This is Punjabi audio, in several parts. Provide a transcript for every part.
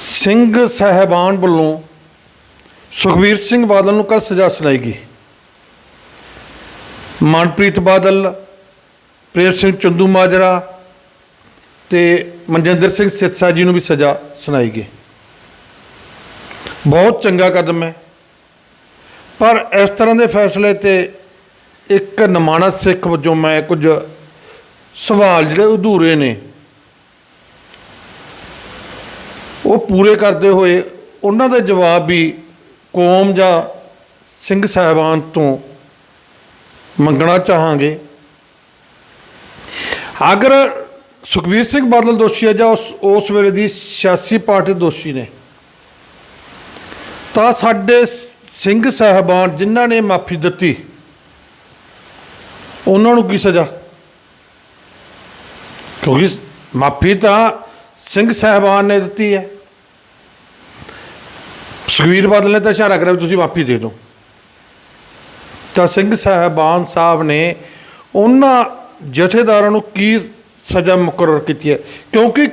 ਸਿੰਘ ਸਹਿਬਾਨ ਵੱਲੋਂ ਸੁਖਬੀਰ ਸਿੰਘ ਬਾਦਲ ਨੂੰ ਕੱਲ ਸਜ਼ਾ ਸੁਣਾਈ ਗਈ। ਮਨਪ੍ਰੀਤ ਬਾਦਲ, ਪ੍ਰੇਮ ਸਿੰਘ ਚੰਦੂ ਮਾਜਰਾ ਤੇ ਮਨਜਿੰਦਰ ਸਿੰਘ ਸਿੱਸਾ ਜੀ ਨੂੰ ਵੀ ਸਜ਼ਾ ਸੁਣਾਈ ਗਈ। ਬਹੁਤ ਚੰਗਾ ਕਦਮ ਹੈ। ਪਰ ਇਸ ਤਰ੍ਹਾਂ ਦੇ ਫੈਸਲੇ ਤੇ ਇੱਕ ਨਿਮਾਣਾ ਸਿੱਖ ਵਜੋਂ ਮੈਂ ਕੁਝ ਸਵਾਲ ਜਿਹੜੇ ਅਧੂਰੇ ਨੇ ਉਹ ਪੂਰੇ ਕਰਦੇ ਹੋਏ ਉਹਨਾਂ ਦੇ ਜਵਾਬ ਵੀ ਕੌਮ ਜਾਂ ਸਿੰਘ ਸਾਹਿਬਾਨ ਤੋਂ ਮੰਗਣਾ ਚਾਹਾਂਗੇ। ਅਗਰ ਸੁਖਬੀਰ ਸਿੰਘ ਬਾਦਲ ਦੋਸ਼ੀ ਹੈ ਜਾਂ ਉਸ ਉਸ ਵੇਲੇ ਦੀ ਸਿਆਸੀ ਪਾਰਟੀ ਦੋਸ਼ੀ ਨੇ, ਤਾਂ ਸਾਡੇ ਸਿੰਘ ਸਾਹਿਬਾਨ ਜਿਨ੍ਹਾਂ ਨੇ ਮਾਫੀ ਦਿੱਤੀ, ਉਹਨਾਂ ਨੂੰ ਕੀ ਸਜ਼ਾ? ਕਿਉਂਕਿ ਮਾਫੀ ਤਾਂ ਸਿੰਘ ਸਾਹਿਬਾਨ ਨੇ ਦਿੱਤੀ ਹੈ। ਸੁਖਬੀਰ ਬਾਦਲ ਨੇ ਤਾਂ ਇਸ਼ਾਰਾ ਕਰਿਆ ਵੀ ਤੁਸੀਂ ਮਾਫੀ ਦੇ ਦਿਓ। ਤਾਂ ਸਿੰਘ ਸਾਹਿਬਾਨ ਸਾਹਿਬ ਨੇ ਉਹਨਾਂ ਜਥੇਦਾਰਾਂ ਨੂੰ ਕੀ ਸਜ਼ਾ ਮੁਕਰਰ ਕੀਤੀ ਹੈ? ਕਿਉਂਕਿ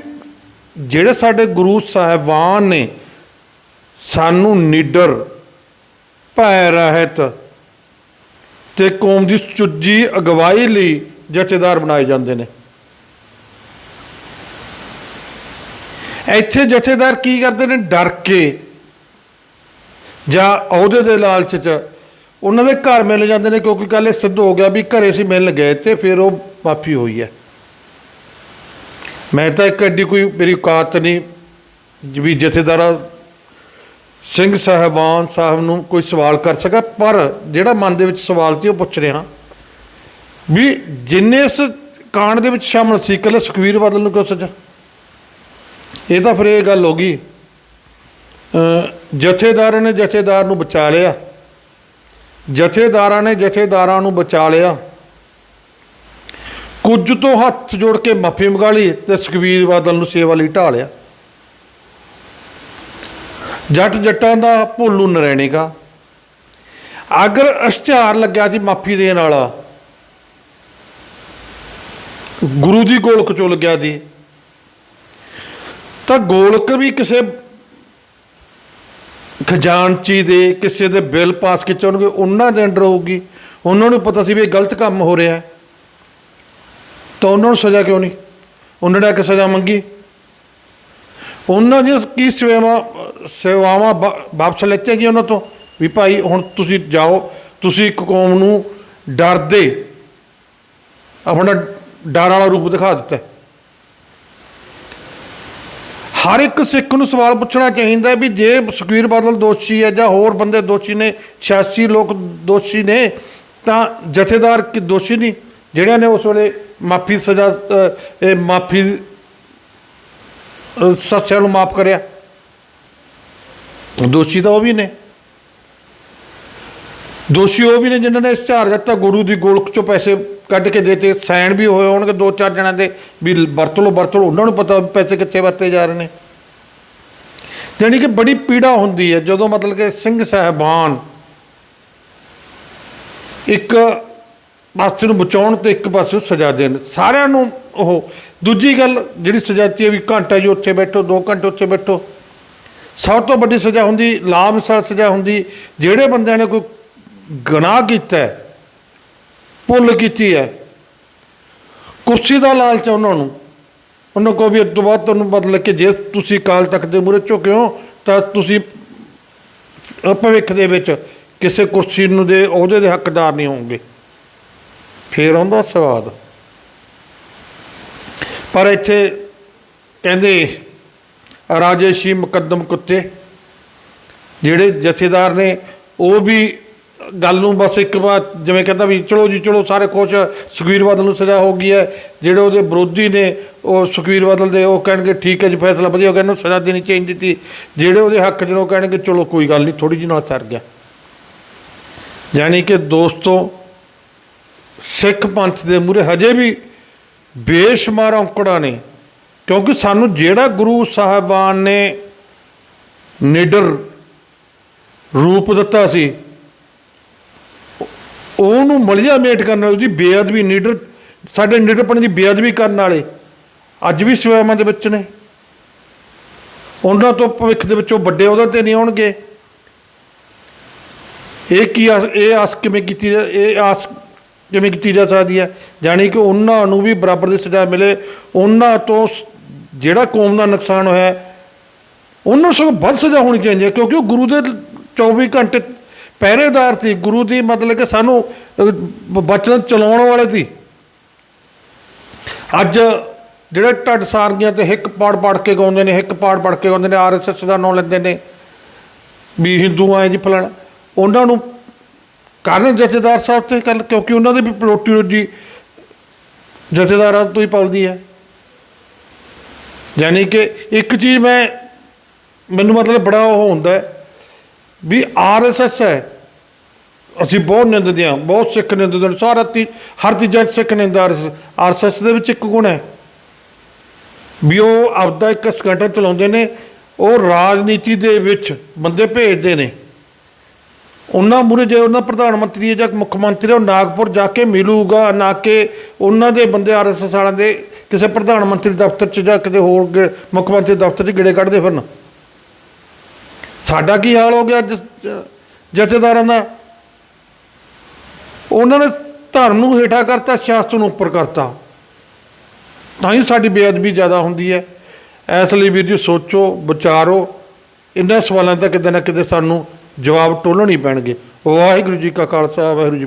ਜਿਹੜੇ ਸਾਡੇ ਗੁਰੂ ਸਾਹਿਬਾਨ ਨੇ, ਸਾਨੂੰ ਨਿਡਰ ਭੈ ਰਹਿਤ ਤੇ ਕੌਮ ਦੀ ਸੁਚੱਜੀ ਅਗਵਾਈ ਲਈ ਜਥੇਦਾਰ ਬਣਾਏ ਜਾਂਦੇ ਨੇ। ਇੱਥੇ ਜਥੇਦਾਰ ਕੀ ਕਰਦੇ ਨੇ? ਡਰ ਕੇ ਜਾਂ ਅਹੁਦੇ ਦੇ ਲਾਲਚ 'ਚ ਉਹਨਾਂ ਦੇ ਘਰ ਮਿਲ ਜਾਂਦੇ ਨੇ, ਕਿਉਂਕਿ ਕੱਲ ਇਹ ਸਿੱਧ ਹੋ ਗਿਆ ਵੀ ਘਰੇ ਸੀ ਮਿਲਣ ਗਏ ਤੇ ਫਿਰ ਉਹ ਮਾਫੀ ਹੋਈ ਹੈ। ਮੈਂ ਤਾਂ ਇੱਕ ਐਡੀ ਕੋਈ ਮੇਰੀ ਔਕਾਤ ਨਹੀਂ ਵੀ ਜਥੇਦਾਰਾ ਸਿੰਘ ਸਾਹਿਬਾਨ ਸਾਹਿਬ ਨੂੰ ਕੋਈ ਸਵਾਲ ਕਰ ਸਕਾਂ, ਪਰ ਜਿਹੜਾ ਮਨ ਦੇ ਵਿੱਚ ਸਵਾਲ ਸੀ ਉਹ ਪੁੱਛ ਰਿਹਾ ਵੀ ਜਿੰਨੇ ਇਸ ਕਾਂਡ ਦੇ ਵਿੱਚ ਸ਼ਾਮਲ ਸੀ, ਕੱਲ੍ਹ ਸੁਖਵੀਰ ਬਾਦਲ ਨੂੰ ਕਿਉਂ ਸਜ਼ਾ? ਇਹ ਤਾਂ ਫਿਰ ਇਹ ਗੱਲ ਹੋ ਗਈ। ਜਥੇਦਾਰਾਂ ਨੇ ਜਥੇਦਾਰ ਨੂੰ ਬਚਾ ਲਿਆ। ਜਥੇਦਾਰਾਂ ਨੇ ਜਥੇਦਾਰਾਂ ਨੂੰ ਬਚਾ ਲਿਆ। ਕੁਝ ਤੋਂ ਹੱਥ ਜੋੜ ਕੇ ਮਾਫੀ ਮੰਗਾ ਲਈ ਤੇ ਸੁਖਬੀਰ ਬਾਦਲ ਨੂੰ ਸੇਵਾ ਲਈ ਢਾ ਲਿਆ। ਜੱਟ ਜੱਟਾਂ ਦਾ ਭੋਲੂ ਨਰੈਣੇਗਾ ਅਗਰ ਅਸ਼ਤਿਹਾਰ ਲੱਗਿਆ ਸੀ ਮਾਫੀ ਦੇਣ ਵਾਲਾ, ਗੁਰੂ ਦੀ ਗੋਲਕ ਚੋਂ ਲੱਗਿਆ ਸੀ, ਤਾਂ ਗੋਲਕ ਵੀ ਕਿਸੇ ਖਜ਼ਾਨਚੀ ਦੇ ਕਿਸੇ ਦੇ ਬਿੱਲ ਪਾਸ ਕੀਤੇ ਹੋਣਗੇ, ਉਹਨਾਂ ਦੇ ਅੰਡਰ ਹੋਊਗੀ। ਉਹਨਾਂ ਨੂੰ ਪਤਾ ਸੀ ਵੀ ਇਹ ਗਲਤ ਕੰਮ ਹੋ ਰਿਹਾ ਤਾਂ ਉਹਨਾਂ ਨੂੰ ਸਜ਼ਾ ਕਿਉਂ ਨਹੀਂ? ਉਹਨਾਂ ਨੇ ਆ ਕੇ ਸਜ਼ਾ ਮੰਗੀ। ਉਹਨਾਂ ਦੀਆਂ ਕੀ ਸੇਵਾ ਸੇਵਾਵਾਂ ਵਾ- ਵਾਪਸ ਲੈਤੀਆਂ ਗਈਆਂ ਉਹਨਾਂ ਤੋਂ? ਵੀ ਭਾਈ, ਹੁਣ ਤੁਸੀਂ ਜਾਓ, ਤੁਸੀਂ ਇੱਕ ਕੌਮ ਨੂੰ ਡਰਦੇ। ਆਪਣਾ ਡਰ ਵਾਲਾ ਰੂਪ ਦਿਖਾ ਦਿੱਤਾ। ਹਰ ਇੱਕ ਸਿੱਖ ਨੂੰ ਸਵਾਲ ਪੁੱਛਣਾ ਚਾਹੀਦਾ ਵੀ ਜੇ ਸੁਖਬੀਰ ਬਾਦਲ ਦੋਸ਼ੀ ਹੈ ਜਾਂ ਹੋਰ ਬੰਦੇ ਦੋਸ਼ੀ ਨੇ 86 ਲੋਕ ਦੋਸ਼ੀ ਨੇ, ਤਾਂ ਜਥੇਦਾਰ ਕਿ ਦੋਸ਼ੀ ਨਹੀਂ? ਜਿਹੜਿਆਂ ਨੇ ਉਸ ਵੇਲੇ ਮਾਫੀ ਸਜ਼ਾ ਇਹ ਮਾਫੀ ਸੱਚਿਆਂ ਨੂੰ ਮਾਫ ਕਰਿਆ। ਦੋਸ਼ੀ ਤਾਂ ਉਹ ਵੀ ਨੇ। ਦੋਸ਼ੀ ਉਹ ਵੀ ਨੇ ਜਿਨ੍ਹਾਂ ਨੇ ਇਸ਼ਤਿਹਾਰ ਦਿੱਤਾ, ਗੁਰੂ ਦੀ ਗੋਲਕ ਚੋਂ ਪੈਸੇ ਕੱਢ ਕੇ ਦੇਤੇ ਸਾਈਨ ਵੀ ਹੋਏ ਹੋਣਗੇ ਦੋ ਚਾਰ ਜਣਾਂ ਦੇ ਵੀ ਵਰਤ ਲਓ ਵਰਤ ਲਓ ਉਹਨਾਂ ਨੂੰ ਪਤਾ ਪੈਸੇ ਕਿੱਥੇ ਵਰਤੇ ਜਾ ਰਹੇ ਨੇ। ਜਾਣੀ ਕਿ ਬੜੀ ਪੀੜਾ ਹੁੰਦੀ ਹੈ, ਜਦੋਂ ਮਤਲਬ ਕਿ ਸਿੰਘ ਸਾਹਿਬਾਨ ਇੱਕ ਪਾਸੇ ਨੂੰ ਬਚਾਉਣ ਤੇ ਇੱਕ ਪਾਸੇ ਨੂੰ ਸਜ਼ਾ ਦੇਣ, ਸਾਰਿਆਂ ਨੂੰ ਉਹ ਦੂਜੀ ਗੱਲ ਜਿਹੜੀ ਸਜਾਤੀ ਹੈ ਵੀ ਘੰਟਾ ਜੀ ਉੱਥੇ ਬੈਠੋ 2 ਘੰਟੇ ਉੱਥੇ ਬੈਠੋ। ਸਭ ਤੋਂ ਵੱਡੀ ਸਜ਼ਾ ਹੁੰਦੀ ਲਾਮਸਾਲ ਸਜ਼ਾ ਹੁੰਦੀ, ਜਿਹੜੇ ਬੰਦਿਆਂ ਨੇ ਕੋਈ ਗੁਨਾਹ ਕੀਤਾ ਹੈ ਭੁੱਲ ਕੀਤੀ ਹੈ। ਕੁਰਸੀ ਦਾ ਲਾਲਚ ਉਹਨਾਂ ਨੂੰ। ਉਹਨਾਂ ਕੋ ਵੀ ਇਸ ਤੋਂ ਬਾਅਦ ਤੁਹਾਨੂੰ ਬਦਲ ਕੇ ਜੇ ਤੁਸੀਂ ਕਾਲ ਤੱਕ ਦੇ ਮੂਰੇ ਝੁਕਿਓ ਤਾਂ ਤੁਸੀਂ ਭਵਿੱਖ ਦੇ ਵਿੱਚ ਕਿਸੇ ਕੁਰਸੀ ਨੂੰ ਦੇ ਅਹੁਦੇ ਦੇ ਹੱਕਦਾਰ ਨਹੀਂ ਹੋਵੋਗੇ। ਫੇਰ ਆਉਂਦਾ ਸਵਾਦ। ਪਰ ਇੱਥੇ ਕਹਿੰਦੇ ਰਾਜੇਸ਼ੀ ਮੁਕੱਦਮ ਕੁੱਤੇ, ਜਿਹੜੇ ਜਥੇਦਾਰ ਨੇ, ਉਹ ਵੀ ਗੱਲ ਨੂੰ ਬਸ ਇੱਕ ਵਾਰ ਜਿਵੇਂ ਕਹਿੰਦਾ ਵੀ ਚਲੋ ਜੀ, ਚਲੋ ਸਾਰੇ ਖੁਸ਼ ਸੁਖਵੀਰ ਬਾਦਲ ਨੂੰ ਸਜ਼ਾ ਹੋ ਗਈ ਹੈ। ਜਿਹੜੇ ਉਹਦੇ ਵਿਰੋਧੀ ਨੇ, ਉਹ ਸੁਖਵੀਰ ਬਾਦਲ ਦੇ, ਉਹ ਕਹਿਣਗੇ ਠੀਕ ਹੈ ਜੀ, ਫੈਸਲਾ ਵਧੀਆ ਹੋ ਗਿਆ, ਇਹਨੂੰ ਸਜ਼ਾ ਦੇਣੀ ਚਾਹੀਦੀ ਸੀ। ਜਿਹੜੇ ਉਹਦੇ ਹੱਕ 'ਚ ਨੇ, ਉਹ ਕਹਿਣਗੇ ਚਲੋ ਕੋਈ ਗੱਲ ਨਹੀਂ ਥੋੜੀ ਜਿਹੀ ਨਾਲ ਸਰ ਗਿਆ। ਯਾਨੀ ਕਿ ਦੋਸਤੋ, ਸਿੱਖ ਪੰਥ ਦੇ ਮੂਰੇ ਹਜੇ ਵੀ ਬੇਸ਼ੁਮਾਰ ਔਂਕੜਾਂ ਨੇ, ਕਿਉਂਕਿ ਸਾਨੂੰ ਜਿਹੜਾ ਗੁਰੂ ਸਾਹਿਬਾਨ ਨੇ ਨਿਡਰ ਰੂਪ ਦਿੱਤਾ ਸੀ ਉਹਨੂੰ ਮਲਿਆ ਮੇਟ ਕਰਨ ਵਾਲੇ ਉਹਦੀ ਬੇਅਦਬੀ ਨੀਡਰ, ਸਾਡੇ ਨਿਡਰਪਣ ਦੀ ਬੇਅਦਬੀ ਕਰਨ ਵਾਲੇ, ਅੱਜ ਵੀ ਸਵੈਮਾਂ ਦੇ ਵਿੱਚ ਨੇ। ਉਹਨਾਂ ਤੋਂ ਭਵਿੱਖ ਦੇ ਵਿੱਚੋਂ ਵੱਡੇ ਉਹਦੇ ਤੇ ਨਹੀਂ ਆਉਣਗੇ। ਇਹ ਕੀ ਆਸ, ਇਹ ਆਸ ਕਿਵੇਂ ਕੀਤੀ ਜਾ- ਇਹ ਆਸ ਕਿਵੇਂ ਕੀਤੀ ਜਾ ਸਕਦੀ ਹੈ? ਜਾਣੀ ਕਿ ਉਹਨਾਂ ਨੂੰ ਵੀ ਬਰਾਬਰ ਦੀ ਸਜ਼ਾ ਮਿਲੇ। ਉਹਨਾਂ ਤੋਂ ਜਿਹੜਾ ਕੌਮ ਦਾ ਨੁਕਸਾਨ ਹੋਇਆ, ਉਹਨਾਂ ਨੂੰ ਸਗੋਂ ਵੱਧ ਸਜ਼ਾ ਹੋਣੀ ਚਾਹੀਦੀ ਹੈ, ਕਿਉਂਕਿ ਉਹ ਗੁਰੂ ਦੇ 24 ਘੰਟੇ ਪਹਿਰੇਦਾਰ ਸੀ, ਗੁਰੂ ਦੀ ਮਤਲਬ ਕਿ ਸਾਨੂੰ ਬਚਨ ਚਲਾਉਣ ਵਾਲੇ ਸੀ। ਅੱਜ ਜਿਹੜੇ ਢੱਡ ਸਾਰੀਆਂ ਤੇ ਹਿੱਕ ਪਾੜ ਪਾੜ ਕੇ ਗਾਉਂਦੇ ਨੇ, ਹਿੱਕ ਪਾੜ ਪਾੜ ਕੇ ਗਾਉਂਦੇ ਨੇ ਆਰਐਸਐਸ ਦਾ ਨਾਮ ਲੈਂਦੇ ਨੇ, ਵੀ ਹਿੰਦੂ ਆਏ ਜੀ ਫਲਾਣਾ, ਉਹਨਾਂ ਨੂੰ ਕਰਨ ਜਥੇਦਾਰ ਸਾਹਿਬ ਤੇ ਗੱਲ, ਕਿਉਂਕਿ ਉਹਨਾਂ ਦੇ ਵੀ ਰੋਟੀ ਰੋਜੀ ਜਥੇਦਾਰਾਂ ਤੋਂ ਹੀ ਪਲਦੀ ਹੈ। ਯਾਨੀ ਕਿ ਇੱਕ ਚੀਜ਼ ਮੈਂ, ਮੈਨੂੰ ਮਤਲਬ ਬੜਾ ਉਹ ਹੁੰਦਾ ਹੈ ਵੀ ਆਰਐਸਐਸ ਹੈ। ਅਸੀਂ ਬਹੁਤ ਨਿੰਦਦੇ ਹਾਂ, ਬਹੁਤ ਸਿੱਖ ਨਿੰਦਦੇ ਨੇ ਸਾਰਾ ਤੀ ਹਰ ਤੀਜਾ ਸਿੱਖ ਨਿੰਦਾ ਆਰਐਸਐਸ ਦੇ ਵਿੱਚ ਇੱਕ ਗੁਣ ਹੈ। ਵੀ ਉਹ ਆਪਦਾ ਇੱਕ ਸਕੈਂਟਰ ਚਲਾਉਂਦੇ ਨੇ, ਉਹ ਰਾਜਨੀਤੀ ਦੇ ਵਿੱਚ ਬੰਦੇ ਭੇਜਦੇ ਨੇ। ਉਹਨਾਂ ਮੂਰੇ ਜੇ ਉਹਨਾਂ ਪ੍ਰਧਾਨ ਮੰਤਰੀ ਜਾਂ ਮੁੱਖ ਮੰਤਰੀ ਉਹ ਨਾਗਪੁਰ ਜਾ ਕੇ ਮਿਲੂਗਾ, ਨਾ ਕਿ ਉਹਨਾਂ ਦੇ ਬੰਦੇ ਆਰਐਸਐਸ ਵਾਲਿਆਂ ਦੇ ਕਿਸੇ ਪ੍ਰਧਾਨ ਮੰਤਰੀ ਦਫ਼ਤਰ 'ਚ ਜਾਂ ਕਿਤੇ ਹੋਰ ਗੇ- ਮੁੱਖ ਮੰਤਰੀ ਦਫ਼ਤਰ 'ਚ ਗੇੜੇ ਕੱਢਦੇ ਫਿਰਨ। ਸਾਡਾ ਕੀ ਹਾਲ ਹੋ ਗਿਆ ਜ- ਜਥੇਦਾਰਾਂ ਦਾ? ਉਹਨਾਂ ਨੇ ਧਰਮ ਨੂੰ ਹੇਠਾਂ ਕਰਤਾ, ਸਿਆਸਤ ਨੂੰ ਉੱਪਰ ਕਰਤਾ। ਤਾਂ ਹੀ ਸਾਡੀ ਬੇਅਦਬੀ ਜ਼ਿਆਦਾ ਹੁੰਦੀ ਹੈ। ਇਸ ਲਈ ਵੀਰ ਜੀ ਸੋਚੋ, ਵਿਚਾਰੋ। ਇਹਨਾਂ ਸਵਾਲਾਂ ਦਾ ਕਿਤੇ ਨਾ ਕਿਤੇ ਸਾਨੂੰ ਜਵਾਬ ਟੋਲਣ ਹੀ ਪੈਣਗੇ। ਵਾਹਿਗੁਰੂ ਜੀ ਕਾ ਖਾਲਸਾ, ਵਾਹਿਗੁਰੂ ਜੀ